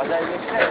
вода есть, а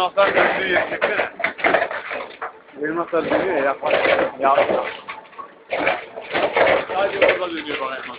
Tamam. Yeni masal döndüğü yer çeksene. Yeni masal dönüyor ya yapar. Ya. Sadece orada dönüyor bana yapmak.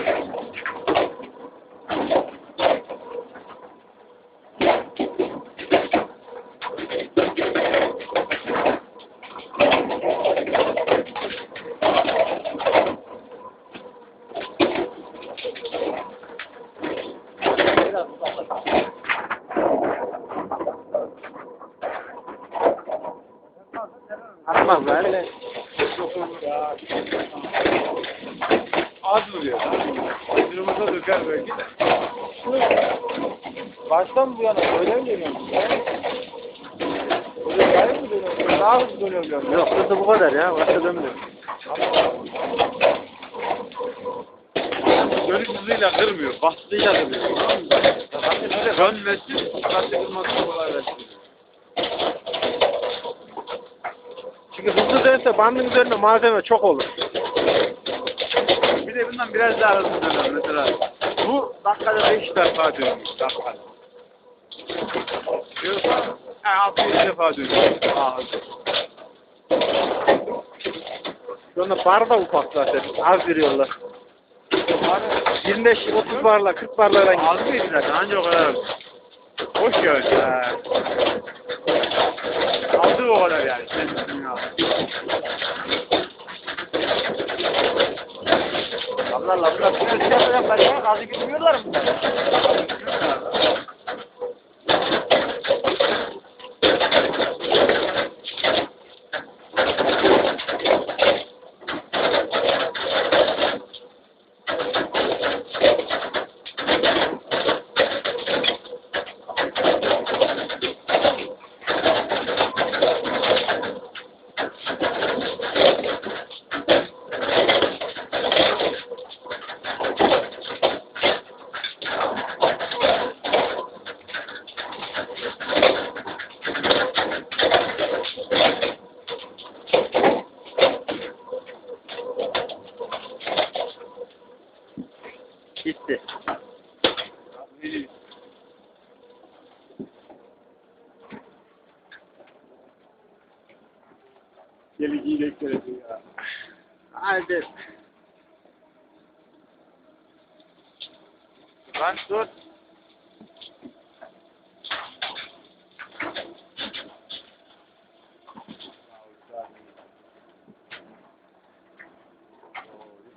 Atmaz böyle. Az vuruyor. Kırmızı döker belki de. Baştan bu yana öyle mi dönüyor? Öyle gayet mi dönüyor? Daha hızlı dönüyor diyorum. Yok hızlı bu kadar ya. Başka dönmüyor. Dönüş hızıyla kırmıyor. Bastığıyla kırmıyor. Dönmesi, lastik kırması kolaylaştırıyor. Çünkü hızlı dönse bandın üzerinde malzeme çok olur. Bir de bundan biraz daha hızlı döner mesela. Bu dakikada 5 defa dönüyor. Dakikada. Diyorsa ha, 600 defa dönüyor. Daha hızlı. Bar da ufak zaten. Az veriyorlar. 25-30 barla 40 barlara gidiyor. Az mıydı zaten? Anca o kadar. Hoş geldin. Ha. Aldı o kadar yani. Allah bunlar bunu şey yapacaklar ya. Gazı gitmiyorlar mı? Bitti. Geleceği beklerim ya. Hadi. Lan dur.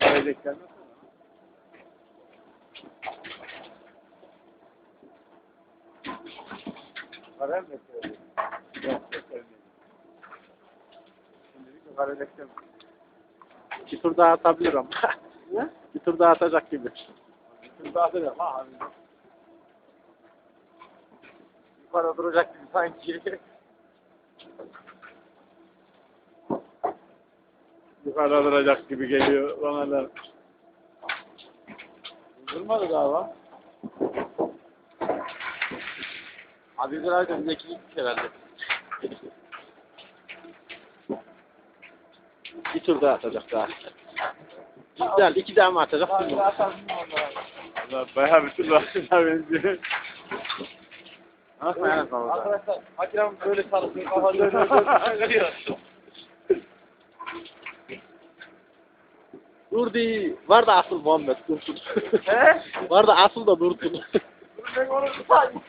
Gelecekler nasıl? Haber mi bekliyoruz? Yok, beklemeyiz. Şimdilik haber bekliyoruz. Bir tur daha atabilir ama. Ne? Bir tur daha atacak gibi. Şimdi daha da ha abi. Yukarı duracak gibi sanki. Yukarıda duracak gibi geliyor bana da. Durmadı galiba. Abi herhalde zekilik herhalde. bir tur daha atacak daha. Güzel, iki daha mı atacak? Allah bayağı bir türlü aslında benziyor. Nasıl yani baba? Arkadaşlar, Akram böyle çalışıyor, kafa dönüyor. Dur değil. Var da asıl Muhammed dursun. He? Var da asıl da dursun. Ben onu tutayım.